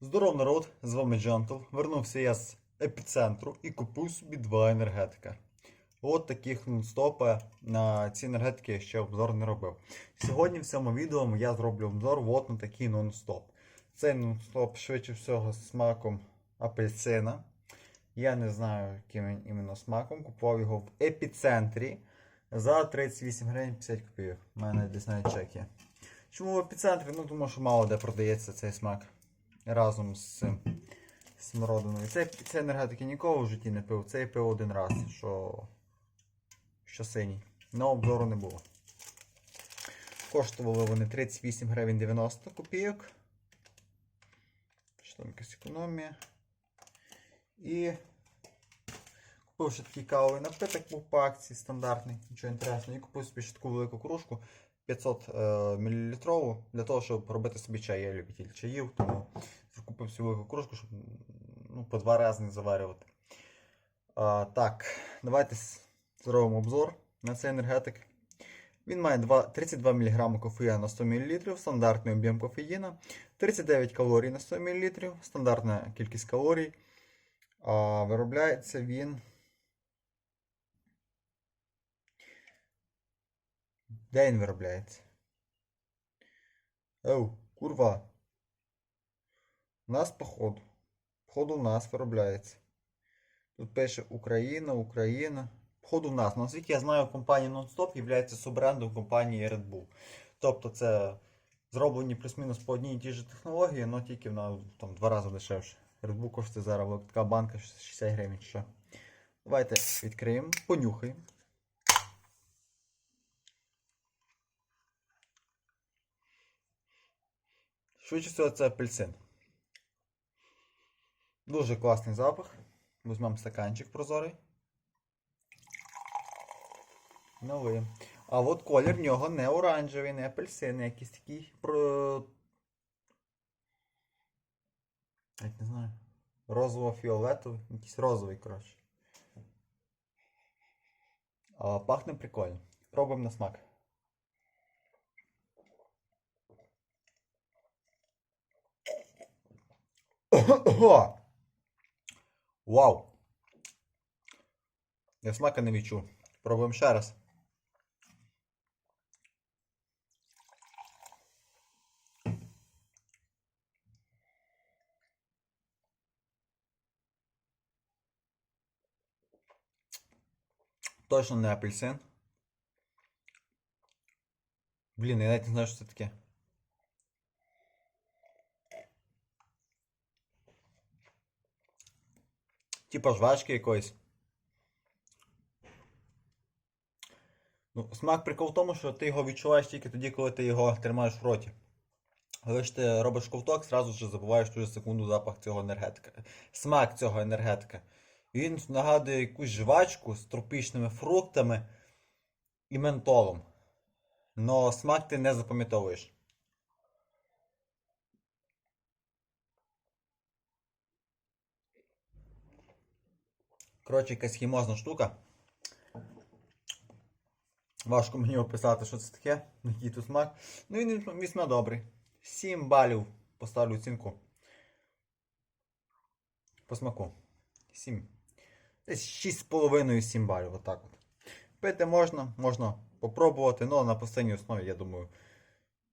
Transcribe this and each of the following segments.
Здоров народ, з вами Джантл. Вернувся я з епіцентру і купив собі два енергетика. От таких нон-стопа на ці енергетики я ще обзор не робив. Сьогодні в цьому відео я зроблю обзор от на такий нон-стоп. Цей нон-стоп швидше всього з смаком апельсина. Я не знаю, яким він іменно смаком. Купував його в епіцентрі за 38 гривень 50 копійок. У мене десь навіть чек є. Чому в епіцентрі? Ну тому що мало де продається цей смак разом з смородиною. Цей, цей енергетики ніколи в житті не пив. Цей пив один раз, що, що синій. Но обзору не було. Коштували вони 38 гривень 90 копійок. Що там якась економія. І купив ще такий кавовий напиток був по акції стандартний, нічого інтересного. І купив собі ще таку велику кружку 500 е, мл для того, щоб робити собі чай. Я любитель чаїв, тому купив цю велику кружку, щоб ну, по два рази не заварювати. А, так, давайте зробимо обзор на цей енергетик. Він має два- 32 мг кофеїна на 100 мл, стандартний об'єм кофеїна, 39 калорій на 100 мл, стандартна кількість калорій. А, виробляється він. Де він виробляється? Оу, курва. У нас походу. Походу у нас виробляється. Тут пише Україна, Україна. Походу в нас. Ну, Наскільки я знаю, компанія Non-Stop є суббрендом компанії Red Bull. Тобто це зроблені плюс-мінус по одній і тій же технології, але тільки вона там два рази дешевше. Red Bull коштує зараз така банка 60 гривень. Що. Давайте відкриємо, понюхаємо. Швидше всього це апельсин. Дуже класний запах. Візьмемо стаканчик прозорий. Новий. А от колір в нього не оранжевий, не апельсинний, якийсь такий про. Як не знаю. Розово-фіолетовий, якийсь розовий, коротше. А, пахне прикольно. Пробуємо на смак. Вау! Я смака не відчув. Пробуємо ще раз. Точно не апельсин. Блін, я навіть не знаю, що це таке. Типа жвачки якоїсь. Ну, смак прикол в тому, що ти його відчуваєш тільки тоді, коли ти його тримаєш в роті. Коли ж ти робиш ковток, зразу ж забуваєш ту же секунду запах цього енергетика. Смак цього енергетика. Він нагадує якусь жвачку з тропічними фруктами і ментолом. Но смак ти не запам'ятовуєш. Коротше, якась хімозна штука. Важко мені описати, що це таке, який тут смак. Ну він вісьма добрий. 7 балів поставлю оцінку. По смаку. 7. Десь 6,5-7 балів. Отак от. Пити можна, можна попробувати, але на постійній основі, я думаю,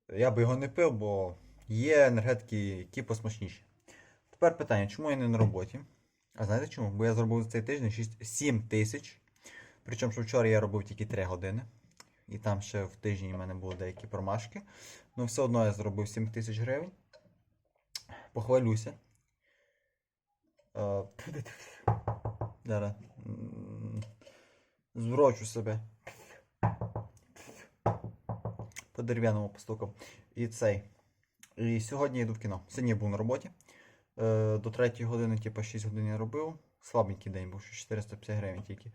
я би його не пив, бо є енергетики, які посмачніші. Тепер питання, чому я не на роботі? А знаєте чому? Бо я зробив за цей тиждень 6, 7 тисяч. Причому, що вчора я робив тільки 3 години. І там ще в тижні в мене були деякі промашки. Ну, все одно я зробив 7 тисяч гривень. Похвалюся. Е, Зараз. м, Зврочу себе. По дерев'яному постукав. І цей. І сьогодні я йду в кіно. Сьогодні я був на роботі. Е, До 3 години, типу, 6 годин я робив. Слабенький день був, що 450 гривень тільки.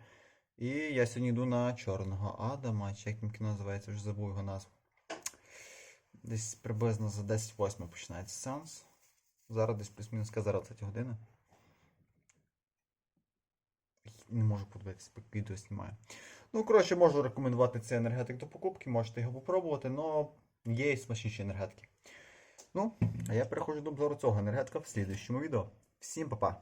І я сьогодні йду на Чорного Адама, чи як там кіно називається, вже забув його назву. Десь приблизно за 10-8 починається сеанс. Зараз десь плюс-мінус зараз 3 година. Не можу подивитися, поки відео знімаю. Ну, коротше, можу рекомендувати цей енергетик до покупки, можете його попробувати, але є і смачніші енергетики. Ну, а я переходжу до обзору цього енергетика в слідуючому відео. Всім па-па!